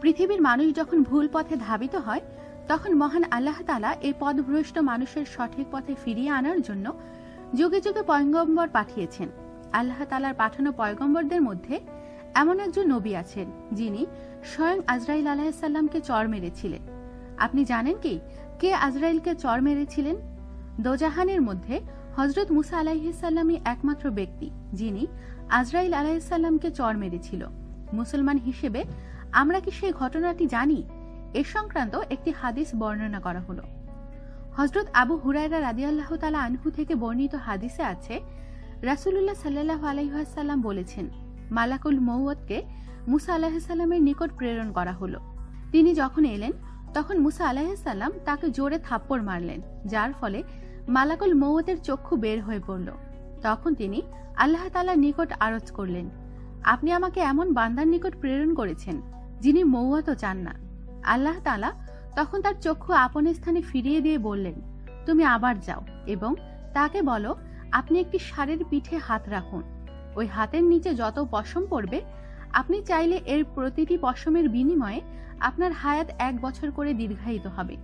পৃথিবীর মানুষ যখন ভুল পথে ধাবিত হয়, তখন মহান আল্লাহ তালা এই পদভ্রষ্ট মানুষের সঠিক পথে ফিরিয়ে আনার জন্য যুগে যুগে পয়গম্বর পাঠিয়েছেন। আল্লাহ তালার পাঠানো পয়গম্বরদের মধ্যে এমন একজন নবী আছেন, যিনি স্বয়ং আজরাইল আলাহিসাল্লামকে চর মেরেছিলেন। আপনি জানেন কি? কে আজরাইলকে চর মেরেছিলেন? দোজাহানের মধ্যে হজরত মুসা আলাইহিসাল্লামই একমাত্র ব্যক্তি, যিনি আজরাইল আলাইসাল্লামকে চর মেরেছিল। মুসলমান হিসেবে আমরা কি সেই ঘটনাটি জানি? এ সংক্রান্ত একটি হাদিস বর্ণনা করা হলো। হজরত আবু হুরায়রা রাদিয়াল্লাহ তালা আনহু থেকে বর্ণিত হাদিসে আছে, রাসুলুল্লাহ সাল্লাহ আলাইহাল্লাম বলেছেন, মালাকুল মৌয়দকে মুসা আলাহিসাল্লামের নিকট প্রেরণ করা হলো। তিনি যখন এলেন, তখন মুসা আলাহিসাল্লাম তাকে জোরে থাপ্পড় মারলেন, যার ফলে মালাকুল মৌয়তের চক্ষু বের হয়ে পড়ল। তখন তিনি আল্লাহ তালার নিকট আরজ করলেন, আপনি আমাকে এমন বান্দার নিকট প্রেরণ করেছেন যিনি মৌয়াতও চান না আল্লাহ তালা তখন তার চক্ষু আপন স্থানে ফিরিয়ে দিয়ে বললেন, তুমি আবার যাও এবং তাকে বলো, আপনি একটি সারের পিঠে হাত রাখুন। ওই হাতের নিচে যত পশম পড়বে, আপনি চাইলে এর প্রতিটি পশমের বিনিময়ে আপনার হায়াত এক বছর করে দীর্ঘায়িত হবে।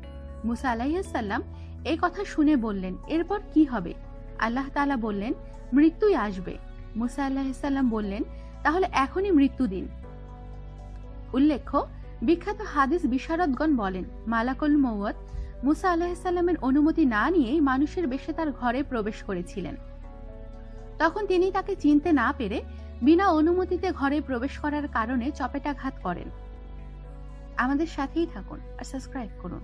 মুসা আলাইসাল্লাম এই কথা শুনে বললেন, এরপর কি হবে? আল্লাহ তালা বললেন, মৃত্যুই আসবে। মুসা আল্লাহিসাল্লাম বললেন, তাহলে এখনই মৃত্যু দিন উল্লেখ্য, বিখ্যাত হাদিস বিশারদগণ বলেন, মালাকুল মৌয়ত মুসা আলাহিসাল্লামের অনুমতি না নিয়েই মানুষের বেশে তার ঘরে প্রবেশ করেছিলেন। তখন তিনি তাকে চিনতে না পেরে বিনা অনুমতিতে ঘরে প্রবেশ করার কারণে চপেটাঘাত করেন। আমাদের সাথেই থাকুন আর সাবস্ক্রাইব করুন।